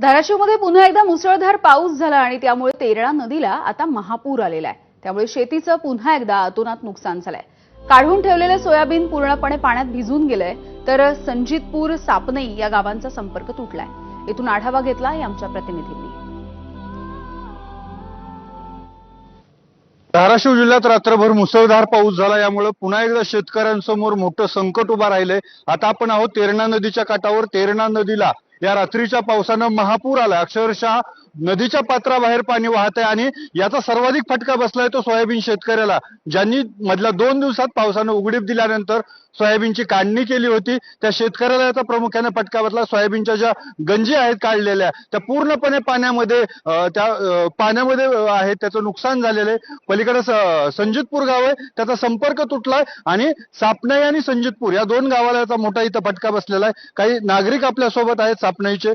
धाराशिवमध्ये पुन्हा एकदा मुसळधार पाऊस झाला आणि त्यामुळे तेरणा नदीला आता महापूर आलेला आहे. त्यामुळे शेतीचं पुन्हा एकदा अतोनात नुकसान झालंय. काढून ठेवलेलं सोयाबीन पूर्णपणे पाण्यात भिजून गेलंय तर संजितपूर सापनई या गावांचा संपर्क तुटलाय. इथून आढावा घेतला आमच्या प्रतिनिधींनी. धाराशिव जिल्ह्यात रात्रभर मुसळधार पाऊस झाला यामुळे पुन्हा एकदा शेतकऱ्यांसमोर मोठं संकट उभं राहिलंय. आता आपण आहोत तेरणा नदीच्या काठावर. तेरणा नदीला या रात्रीच्या पावसानं महापूर आला. अक्षरशः नदीच्या पात्राबाहेर पाणी वाहत आहे आणि याचा सर्वाधिक फटका बसलाय तो सोयाबीन शेतकऱ्याला ज्यांनी मधल्या दोन दिवसात पावसानं उघडीप दिल्यानंतर सोयाबीनची काढणी केली होती त्या शेतकऱ्याला याचा प्रामुख्याने फटका बसला. सोयाबीनच्या ज्या गंजी आहेत काढलेल्या त्या पूर्णपणे पाण्यामध्ये त्या पाण्यामध्ये आहेत त्याचं नुकसान झालेलं आहे. पलीकडे संजितपूर गाव आहे त्याचा संपर्क तुटलाय आणि सापनाई आणि संजितपूर या दोन गावाला याचा मोठा इथं फटका बसलेला आहे. काही नागरिक आपल्यासोबत आहेत सापनाईचे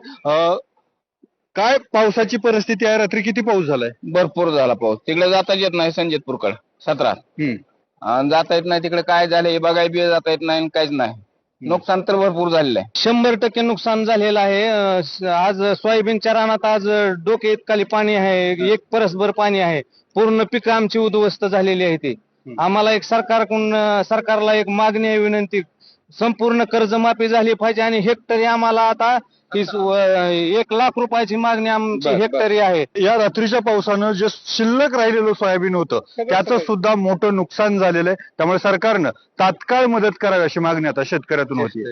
काय पावसाची परिस्थिती आहे? रात्री किती पाऊस झालाय? भरपूर झाला पाऊस. तिकडे जाता येत नाही संजितपूरकडे सतरा. हम्म. जाता येत नाही तिकडे काय झालं हे बघाय बी जाता येत नाही आणि काहीच नाही. नुकसान तर भरपूर झालेलं आहे. शंभर टक्के नुकसान झालेलं आहे. अं, स- आज सोयाबीनच्या रानात आज डोके इतकाली पाणी आहे. एक परसभर पाणी आहे. पूर्ण पिकं आमची उद्ध्वस्त झालेली आहे ती. आम्हाला एक सरकारकडून अं, सरकारला एक मागणी आहे विनंती संपूर्ण कर्जमाफी झाली पाहिजे आणि हेक्टरी आम्हाला आता तीस एक लाख रुपयाची मागणी आमची बर, बर. हेक्टरी आहे. या रात्रीच्या पावसानं जे शिल्लक राहिलेलं सोयाबीन होतं त्याचं सुद्धा मोठं नुकसान झालेलं आहे. त्यामुळे सरकारनं तात्काळ मदत करावी अशी मागणी आता शेतकऱ्यातून होती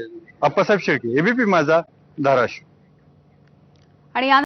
अप्पासाहेब शेळके एबीपी माझा धाराशिव. आणि या